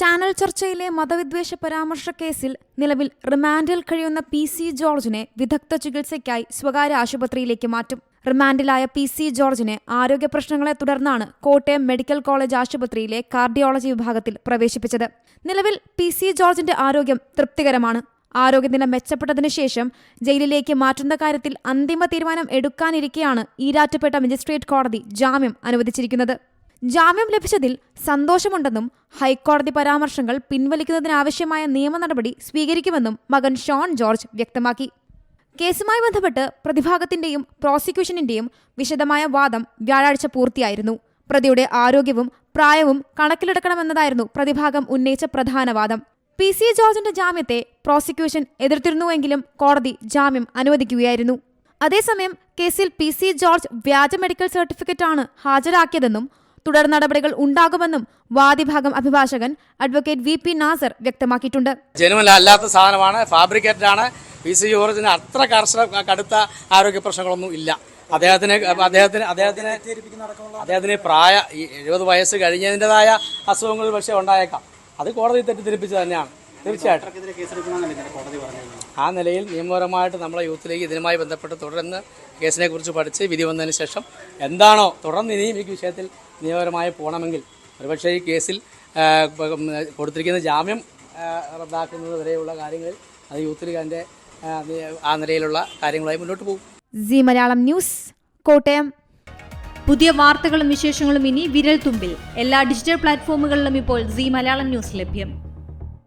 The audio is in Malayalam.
ചാനൽ ചർച്ചയിലെ മതവിദ്വേഷ പരാമർശ കേസിൽ നിലവിൽ റിമാൻഡിൽ കഴിയുന്ന പി സി ജോർജിനെ വിദഗ്ധ ചികിത്സയ്ക്കായി സ്വകാര്യ ആശുപത്രിയിലേക്ക് മാറ്റും. റിമാൻഡിലായ പി സി ജോർജിനെ ആരോഗ്യ പ്രശ്നങ്ങളെ തുടർന്നാണ് കോട്ടയം മെഡിക്കൽ കോളേജ് ആശുപത്രിയിലെ കാർഡിയോളജി വിഭാഗത്തിൽ പ്രവേശിപ്പിച്ചത്. നിലവിൽ പി സി ജോർജിന്റെ ആരോഗ്യം തൃപ്തികരമാണ്. ആരോഗ്യനില മെച്ചപ്പെട്ടതിനു ശേഷം ജയിലിലേക്ക് മാറ്റുന്ന കാര്യത്തിൽ അന്തിമ തീരുമാനം എടുക്കാനിരിക്കെയാണ് ഈരാറ്റുപേട്ട മജിസ്ട്രേറ്റ് കോടതി ജാമ്യം അനുവദിച്ചിരിക്കുന്നത്. ജാമ്യം ലഭിച്ചതിൽ സന്തോഷമുണ്ടെന്നും ഹൈക്കോടതി പരാമർശങ്ങൾ പിൻവലിക്കുന്നതിനാവശ്യമായ നിയമ നടപടി സ്വീകരിക്കുമെന്നും മകൻ ഷോൺ ജോർജ് വ്യക്തമാക്കി. കേസുമായി ബന്ധപ്പെട്ട് പ്രതിഭാഗത്തിന്റെയും പ്രോസിക്യൂഷനിന്റെയും വിശദമായ വാദം വ്യാഴാഴ്ച പൂർത്തിയായിരുന്നു. പ്രതിയുടെ ആരോഗ്യവും പ്രായവും കണക്കിലെടുക്കണമെന്നതായിരുന്നു പ്രതിഭാഗം ഉന്നയിച്ച പ്രധാന വാദം. പി സി ജോർജിന്റെ ജാമ്യത്തെ പ്രോസിക്യൂഷൻ എതിർത്തിരുന്നുവെങ്കിലും കോടതി ജാമ്യം അനുവദിക്കുകയായിരുന്നു. അതേസമയം കേസിൽ പി സി ജോർജ് വ്യാജ മെഡിക്കൽ സർട്ടിഫിക്കറ്റാണ് ഹാജരാക്കിയതെന്നും തുടർ നടപടികൾ ഉണ്ടാകുമെന്നും വാദിഭാഗം അഭിഭാഷകൻ അഡ്വക്കേറ്റ് വി പി നാസർ വ്യക്തമാക്കിയിട്ടുണ്ട്. അല്ലാത്ത സാധനമാണ് ഫാബ്രിക്കേറ്റഡ് ആണ് പി സി ജോർജിന് അത്ര കർശന കടുത്ത ആരോഗ്യ പ്രശ്നങ്ങളൊന്നും ഇല്ല. അദ്ദേഹത്തിന് അദ്ദേഹത്തിന് അദ്ദേഹത്തിന് അദ്ദേഹത്തിന് പ്രായ എഴുപത് വയസ്സ് കഴിഞ്ഞതിന്റെതായ അസുഖങ്ങൾ പക്ഷേ ഉണ്ടായേക്കാം. അത് കോടതി തെറ്റിദ്ധരിപ്പിച്ച് തന്നെയാണ്. തീർച്ചയായിട്ടും. ആ നിലയിൽ നിയമപരമായിട്ട് നമ്മളെ യൂത്ത് ലീഗ് ഇതിനുമായി ബന്ധപ്പെട്ട് തുടർന്ന് കേസിനെ കുറിച്ച് പഠിച്ച് വിധി വന്നതിന് ശേഷം എന്താണോ തുടർന്ന് ഇനിയും ഈ വിഷയത്തിൽ നിയമപരമായി പോകണമെങ്കിൽ ഒരുപക്ഷേ ഈ കേസിൽ കൊടുത്തിരിക്കുന്ന ജാമ്യം റദ്ദാക്കുന്നത് വരെയുള്ള കാര്യങ്ങളിൽ അത് യൂത്ത് ലീഗ് അതിന്റെ ആ, നിലയിലുള്ള കാര്യങ്ങളായി മുന്നോട്ട് പോകും. G Malayalam news Kottayam. പുതിയ വാർത്തകളും വിശേഷങ്ങളും ഇനി വിരൽ തുമ്പിൽ എല്ലാ ഡിജിറ്റൽ പ്ലാറ്റ്ഫോമുകളിലും ഇപ്പോൾ സി മലയാളം ന്യൂസ് ലഭ്യം.